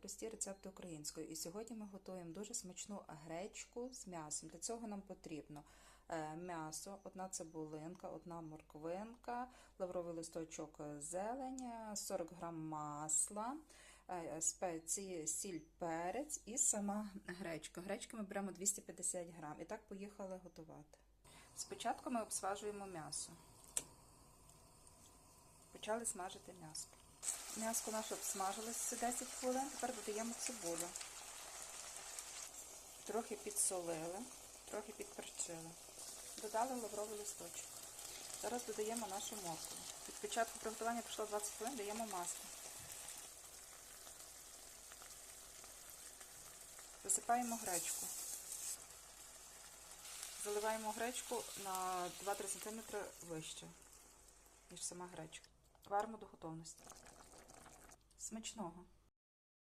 прості рецепти української. І сьогодні ми готуємо дуже смачну гречку з м'ясом. Для цього нам потрібно е, м'ясо, одна цибулинка, одна морквинка, лавровий листочок зелень, 40 грам масла, е, спеції, сіль, перець і сама гречка. Гречки ми беремо 250 грам. І так поїхали готувати. Спочатку ми обсмажуємо м'ясо. Почали смажити м'ясо. М'ясо наше обсмажилося 10 хвилин, тепер додаємо цибулю. Трохи підсолили, трохи підперчили. Додали лавровий листочок. Зараз додаємо нашу моркву. Від початку приготування пройшло 20 хвилин, даємо масло. Висипаємо гречку. Заливаємо гречку на 2-3 см вище, ніж сама гречка. Варимо до готовності. Смачного!